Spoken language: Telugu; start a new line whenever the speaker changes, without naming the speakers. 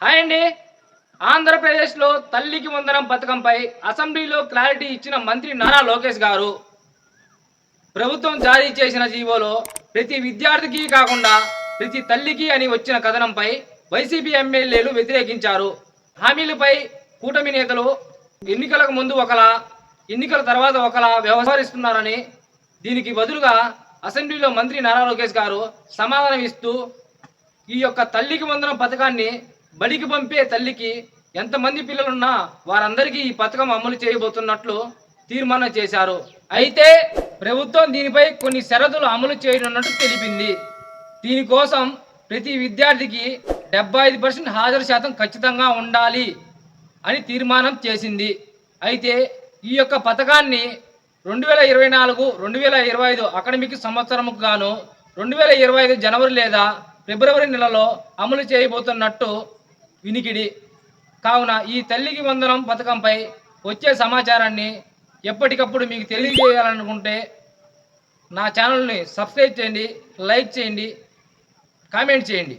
హాయ్ అండి. ఆంధ్రప్రదేశ్లో తల్లికి వందనం పథకంపై అసెంబ్లీలో క్లారిటీ ఇచ్చిన మంత్రి నారా లోకేష్ గారు ప్రభుత్వం జారీ చేసిన జీవోలో ప్రతి విద్యార్థికి కాకుండా ప్రతి తల్లికి అని వచ్చిన కథనంపై వైసీపీ ఎమ్మెల్యేలు వ్యతిరేకించారు. హామీలపై కూటమి నేతలు ఎన్నికలకు ముందు ఒకలా ఎన్నికల తర్వాత ఒకలా వ్యవహరిస్తున్నారని దీనికి బదులుగా అసెంబ్లీలో మంత్రి నారా లోకేష్ గారు సమాధానం ఇస్తూ ఈ యొక్క తల్లికి వందనం పథకాన్ని బడికి పంపే తల్లికి ఎంతమంది పిల్లలున్నా వారందరికీ ఈ పథకం అమలు చేయబోతున్నట్లు తీర్మానం చేశారు. అయితే ప్రభుత్వం దీనిపై కొన్ని షరతులు అమలు చేయనున్నట్టు తెలిపింది. దీనికోసం ప్రతి విద్యార్థికి డెబ్బై ఐదు పర్సెంట్ హాజరు శాతం ఖచ్చితంగా ఉండాలి అని తీర్మానం చేసింది. అయితే ఈ యొక్క పథకాన్ని రెండు వేల ఇరవై నాలుగు రెండు వేల ఇరవై ఐదు అకాడమిక్ సంవత్సరంకు గాను రెండు వేల ఇరవై ఐదు జనవరి లేదా ఫిబ్రవరి నెలలో అమలు చేయబోతున్నట్టు వినికిడి. కావున ఈ తల్లికి వందనం పథకంపై వచ్చే సమాచారాన్ని ఎప్పటికప్పుడు మీకు తెలియజేయాలనుకుంటే నా ఛానల్ని సబ్స్క్రైబ్ చేయండి లైక్ చేయండి కామెంట్ చేయండి.